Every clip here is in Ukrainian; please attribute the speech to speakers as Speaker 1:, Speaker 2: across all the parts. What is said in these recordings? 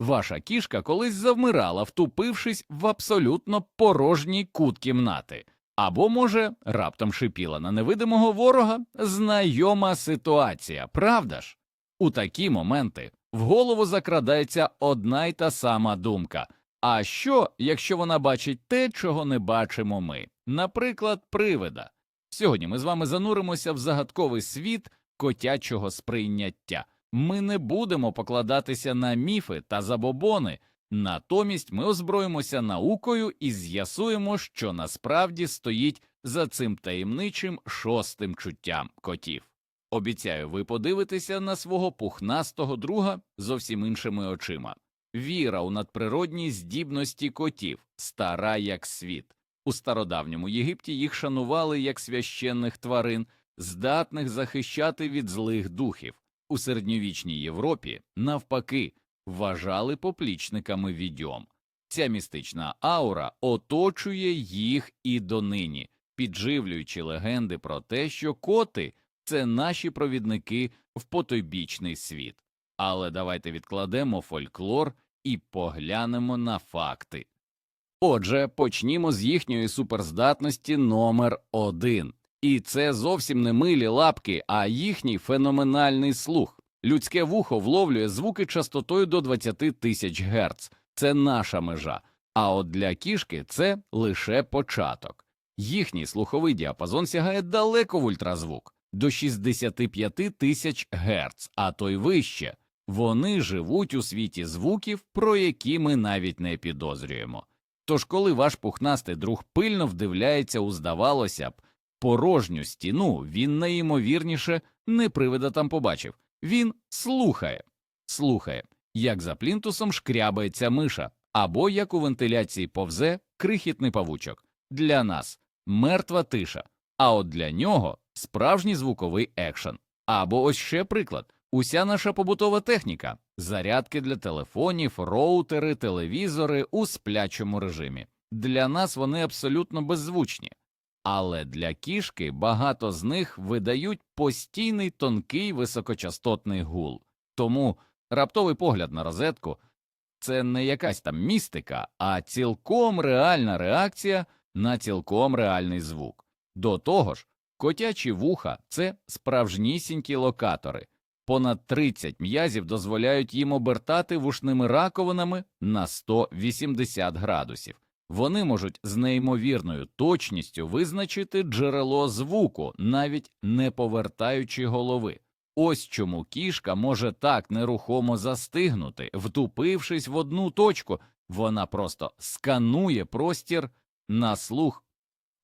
Speaker 1: Ваша кішка колись завмирала, втупившись в абсолютно порожній кут кімнати, або, може, раптом шипіла на невидимого ворога знайома ситуація, правда ж? У такі моменти в голову закрадається одна й та сама думка. А що, якщо вона бачить те, чого не бачимо ми, наприклад, привида? Сьогодні ми з вами зануримося в загадковий світ котячого сприйняття. Ми не будемо покладатися на міфи та забобони, натомість ми озброїмося наукою і з'ясуємо, що насправді стоїть за цим таємничим шостим чуттям котів. Обіцяю, ви подивитеся на свого пухнастого друга зовсім іншими очима. Віра у надприродні здібності котів, стара як світ. У стародавньому Єгипті їх шанували як священних тварин, здатних захищати від злих духів. У середньовічній Європі, навпаки, вважали поплічниками відьом. Ця містична аура оточує їх і донині, підживлюючи легенди про те, що коти це наші провідники в потойбічний світ. Але давайте відкладемо фольклор і поглянемо на факти. Отже, почнімо з їхньої суперздатності номер один. І це зовсім не милі лапки, а їхній феноменальний слух. Людське вухо вловлює звуки частотою до 20 тисяч Гц. Це наша межа. А от для кішки це лише початок. Їхній слуховий діапазон сягає далеко в ультразвук до 65 тисяч Гц, а то й вище. Вони живуть у світі звуків, про які ми навіть не підозрюємо. Тож, коли ваш пухнастий друг пильно вдивляється у, здавалося б, порожню стіну, він найімовірніше не привида там побачив. Він слухає, слухає, як за плінтусом шкрябається миша, або як у вентиляції повзе крихітний павучок. Для нас мертва тиша, а от для нього справжній звуковий екшен. Або ось ще приклад: уся наша побутова техніка, зарядки для телефонів, роутери, телевізори у сплячому режимі. Для нас вони абсолютно беззвучні. Але для кішки багато з них видають постійний тонкий високочастотний гул. Тому раптовий погляд на розетку це не якась там містика, а цілком реальна реакція на цілком реальний звук. До того ж, котячі вуха це справжнісінькі локатори. Понад 30 м'язів дозволяють їм обертати вушними раковинами на 180 градусів. Вони можуть з неймовірною точністю визначити джерело звуку, навіть не повертаючи голови. Ось чому кішка може так нерухомо застигнути, втупившись в одну точку, вона просто сканує простір на слух.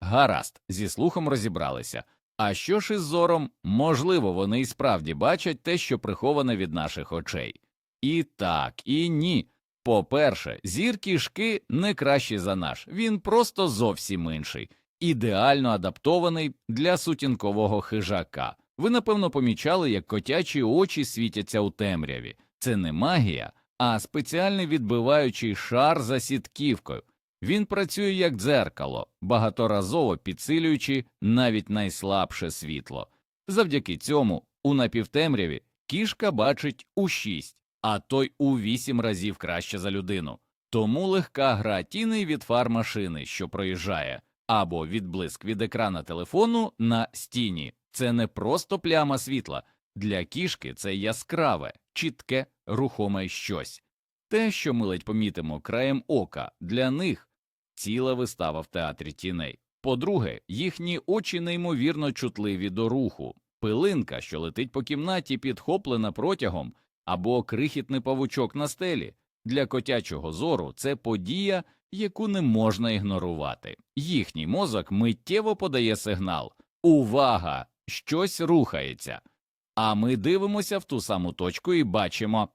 Speaker 1: Гаразд, зі слухом розібралися. А що ж із зором? Можливо, вони і справді бачать те, що приховане від наших очей. І так, і ні. По-перше, зір кішки не кращий за наш, він просто зовсім інший, ідеально адаптований для сутінкового хижака. Ви, напевно, помічали, як котячі очі світяться у темряві. Це не магія, а спеціальний відбиваючий шар за сітківкою. Він працює як дзеркало, багаторазово підсилюючи навіть найслабше світло. Завдяки цьому у напівтемряві кішка бачить у шість, а то й у вісім разів краще за людину. Тому легка гра тіней від фар машини, що проїжджає, або відблиск від екрана телефону на стіні. Це не просто пляма світла. Для кішки це яскраве, чітке, рухоме щось. Те, що ми ледь помітимо краєм ока, для них ціла вистава в театрі тіней. По-друге, їхні очі неймовірно чутливі до руху. Пилинка, що летить по кімнаті, підхоплена протягом, або крихітний павучок на стелі. Для котячого зору це подія, яку не можна ігнорувати. Їхній мозок миттєво подає сигнал Увага! Щось рухається. А ми дивимося в ту саму точку і бачимо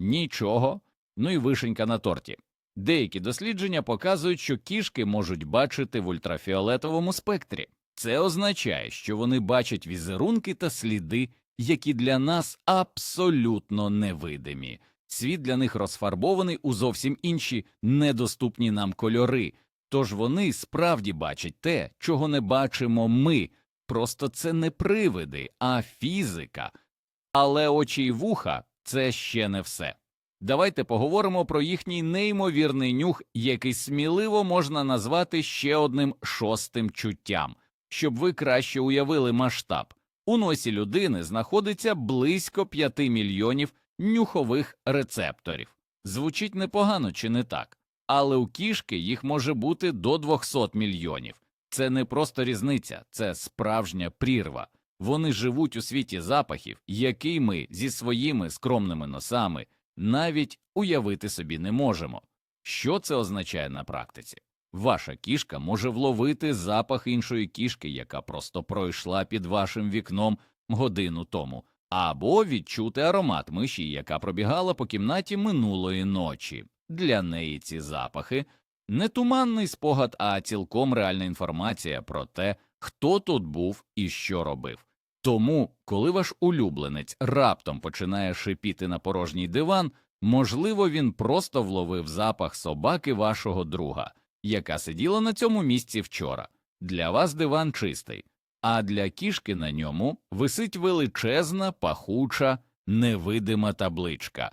Speaker 1: нічого, ну і вишенька на торті. Деякі дослідження показують, що кішки можуть бачити в ультрафіолетовому спектрі. Це означає, що вони бачать візерунки та сліди, які для нас абсолютно невидимі. Світ для них розфарбований у зовсім інші недоступні нам кольори, тож вони справді бачать те, чого не бачимо ми. Просто це не привиди, а фізика. Але очі й вуха це ще не все. Давайте поговоримо про їхній неймовірний нюх, який сміливо можна назвати ще одним шостим чуттям, щоб ви краще уявили масштаб. У носі людини знаходиться близько 5 мільйонів нюхових рецепторів. Звучить непогано чи не так? Але у кішки їх може бути до 200 мільйонів. Це не просто різниця, це справжня прірва. Вони живуть у світі запахів, який ми зі своїми скромними носами навіть уявити собі не можемо. Що це означає на практиці? Ваша кішка може вловити запах іншої кішки, яка просто пройшла під вашим вікном годину тому, або відчути аромат миші, яка пробігала по кімнаті минулої ночі. Для неї ці запахи не туманний спогад, а цілком реальна інформація про те, хто тут був і що робив. Тому, коли ваш улюбленець раптом починає шипіти на порожній диван, можливо, він просто вловив запах собаки вашого друга, яка сиділа на цьому місці вчора. Для вас диван чистий, а для кішки на ньому висить величезна, пахуча, невидима табличка.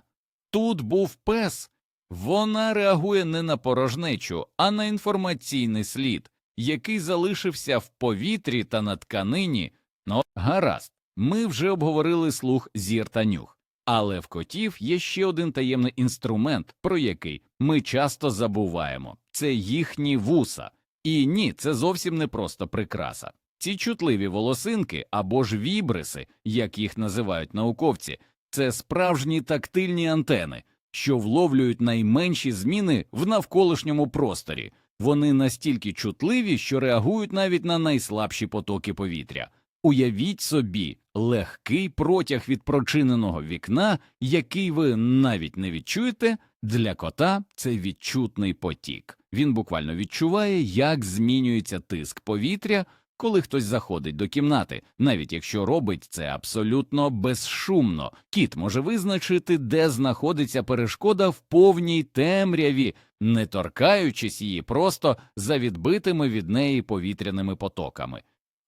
Speaker 1: Тут був пес. Вона реагує не на порожнечу, а на інформаційний слід, який залишився в повітрі та на тканині. Ну, гаразд, ми вже обговорили слух зір та нюх, але в котів є ще один таємний інструмент, про який ми часто забуваємо це їхні вуса. І ні, це зовсім не просто прикраса. Ці чутливі волосинки або ж вібриси, як їх називають науковці, це справжні тактильні антени, що вловлюють найменші зміни в навколишньому просторі. Вони настільки чутливі, що реагують навіть на найслабші потоки повітря. Уявіть собі легкий протяг від прочиненого вікна, який ви навіть не відчуєте. Для кота це відчутний потік. Він буквально відчуває, як змінюється тиск повітря, коли хтось заходить до кімнати, навіть якщо робить це абсолютно безшумно. Кіт може визначити, де знаходиться перешкода в повній темряві, не торкаючись її просто за відбитими від неї повітряними потоками.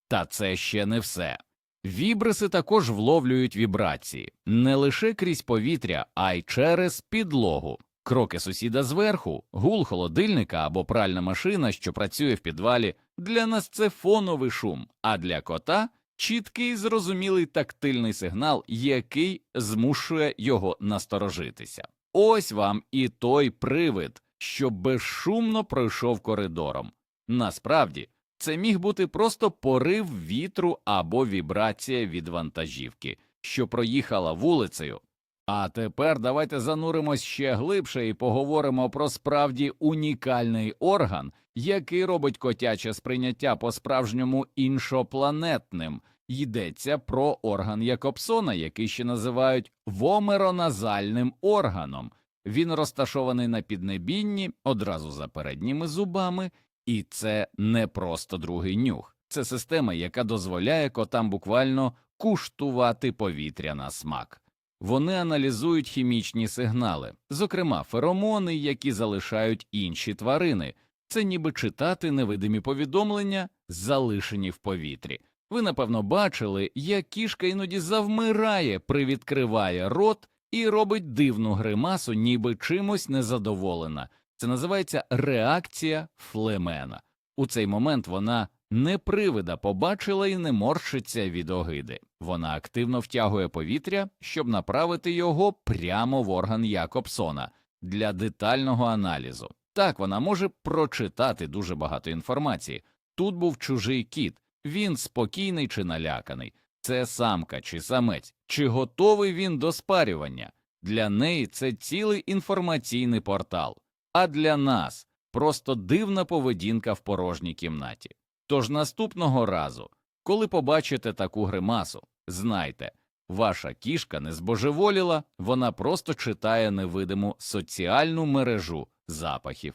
Speaker 1: Та це ще не все. Вібриси також вловлюють вібрації не лише крізь повітря, а й через підлогу. Кроки сусіда зверху, гул холодильника або пральна машина, що працює в підвалі, для нас це фоновий шум, а для кота чіткий зрозумілий тактильний сигнал, який змушує його насторожитися. Ось вам і той привид, що безшумно пройшов коридором. Насправді, це міг бути просто порив вітру або вібрація від вантажівки, що проїхала вулицею. А тепер давайте зануримось ще глибше і поговоримо про справді унікальний орган, який робить котяче сприйняття по справжньому іншопланетним. Йдеться про орган Якобсона, який ще називають вомероназальним органом. Він розташований на піднебінні одразу за передніми зубами, і це не просто другий нюх. Це система, яка дозволяє котам буквально куштувати повітря на смак. Вони аналізують хімічні сигнали, зокрема феромони, які залишають інші тварини. Це ніби читати невидимі повідомлення, залишені в повітрі. Ви, напевно, бачили, як кішка іноді завмирає, привідкриває рот і робить дивну гримасу, ніби чимось незадоволена. Це називається реакція флемена. У цей момент вона не привида побачила і не морщиться від огиди. Вона активно втягує повітря, щоб направити його прямо в орган Якобсона для детального аналізу. Так вона може прочитати дуже багато інформації. Тут був чужий кіт, він спокійний чи наляканий, це самка чи самець, чи готовий він до спарювання. Для неї це цілий інформаційний портал, а для нас просто дивна поведінка в порожній кімнаті. Тож наступного разу, коли побачите таку гримасу, знайте, ваша кішка не збожеволіла, вона просто читає невидиму соціальну мережу запахів.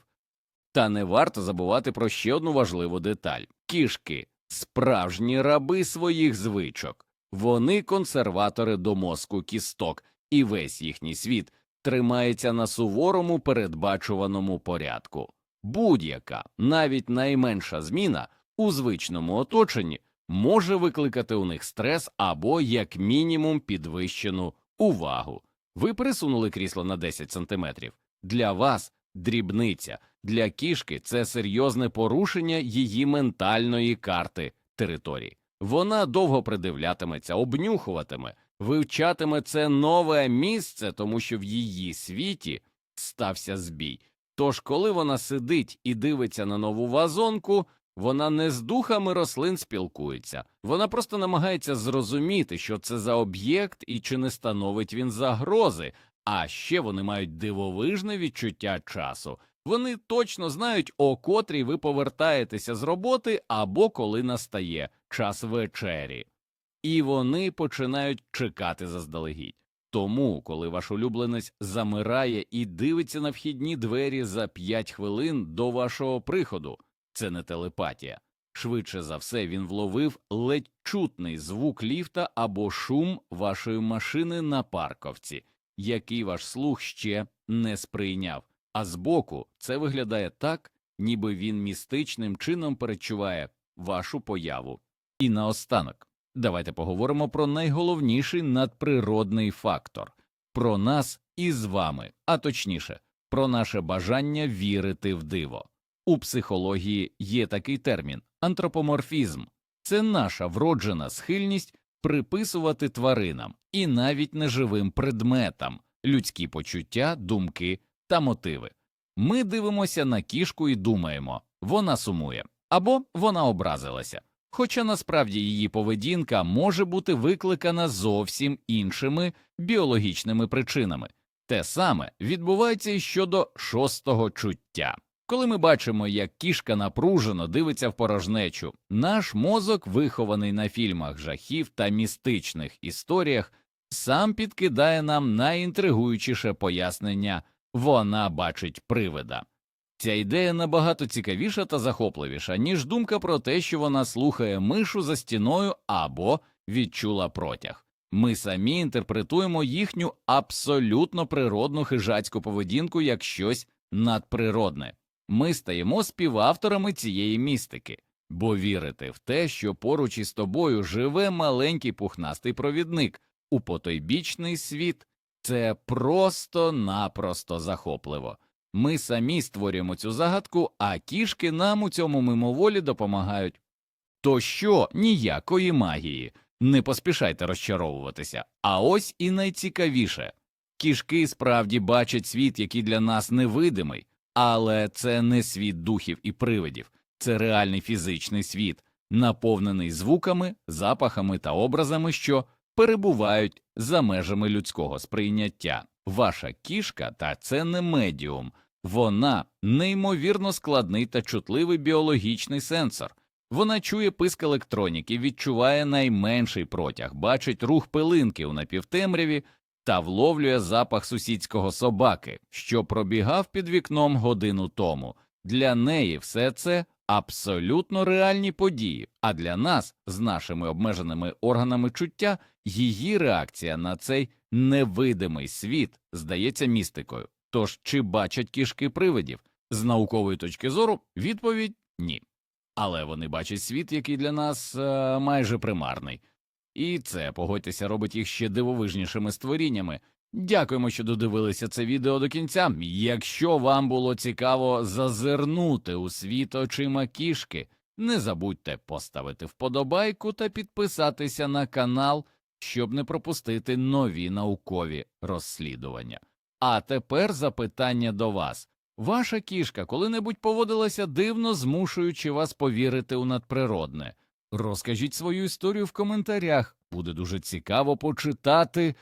Speaker 1: Та не варто забувати про ще одну важливу деталь кішки справжні раби своїх звичок, вони консерватори до мозку кісток, і весь їхній світ тримається на суворому передбачуваному порядку. Будь-яка, навіть найменша зміна у звичному оточенні може викликати у них стрес або, як мінімум, підвищену увагу. Ви пересунули крісло на 10 сантиметрів. Для вас дрібниця, для кішки це серйозне порушення її ментальної карти території. Вона довго придивлятиметься, обнюхуватиме, вивчатиме це нове місце, тому що в її світі стався збій. Тож, коли вона сидить і дивиться на нову вазонку, вона не з духами рослин спілкується, вона просто намагається зрозуміти, що це за об'єкт і чи не становить він загрози. А ще вони мають дивовижне відчуття часу. Вони точно знають, о котрій ви повертаєтеся з роботи або коли настає час вечері. І вони починають чекати заздалегідь. Тому, коли ваш улюбленець замирає і дивиться на вхідні двері за 5 хвилин до вашого приходу, це не телепатія. Швидше за все, він вловив ледь чутний звук ліфта або шум вашої машини на парковці, який ваш слух ще не сприйняв. А збоку це виглядає так, ніби він містичним чином перечуває вашу появу. І наостанок, давайте поговоримо про найголовніший надприродний фактор про нас із вами, а точніше, про наше бажання вірити в диво. У психології є такий термін антропоморфізм це наша вроджена схильність приписувати тваринам і навіть неживим предметам людські почуття, думки та мотиви. Ми дивимося на кішку і думаємо, вона сумує або вона образилася. Хоча насправді її поведінка може бути викликана зовсім іншими біологічними причинами. Те саме відбувається і щодо шостого чуття. Коли ми бачимо, як кішка напружено дивиться в порожнечу, наш мозок, вихований на фільмах жахів та містичних історіях, сам підкидає нам найінтригуючіше пояснення вона бачить привида. Ця ідея набагато цікавіша та захопливіша, ніж думка про те, що вона слухає мишу за стіною або відчула протяг. Ми самі інтерпретуємо їхню абсолютно природну хижацьку поведінку як щось надприродне. Ми стаємо співавторами цієї містики, бо вірити в те, що поруч із тобою живе маленький пухнастий провідник у потойбічний світ, це просто-напросто захопливо. Ми самі створюємо цю загадку, а кішки нам у цьому мимоволі допомагають. То що ніякої магії, не поспішайте розчаровуватися. А ось і найцікавіше кішки справді бачать світ, який для нас невидимий, але це не світ духів і привидів, це реальний фізичний світ, наповнений звуками, запахами та образами, що перебувають за межами людського сприйняття. Ваша кішка та це не медіум, вона неймовірно складний та чутливий біологічний сенсор. Вона чує писк електроніки, відчуває найменший протяг, бачить рух пилинки у напівтемряві та вловлює запах сусідського собаки, що пробігав під вікном годину тому. Для неї все це абсолютно реальні події, а для нас, з нашими обмеженими органами чуття, її реакція на цей невидимий світ здається містикою. Тож чи бачать кішки привидів? З наукової точки зору відповідь ні. Але вони бачать світ, який для нас е, майже примарний. І це, погодьтеся, робить їх ще дивовижнішими створіннями. Дякуємо, що додивилися це відео до кінця. Якщо вам було цікаво зазирнути у світ очима кішки, не забудьте поставити вподобайку та підписатися на канал, щоб не пропустити нові наукові розслідування. А тепер запитання до вас. Ваша кішка коли-небудь поводилася дивно, змушуючи вас повірити у надприродне. Розкажіть свою історію в коментарях, буде дуже цікаво почитати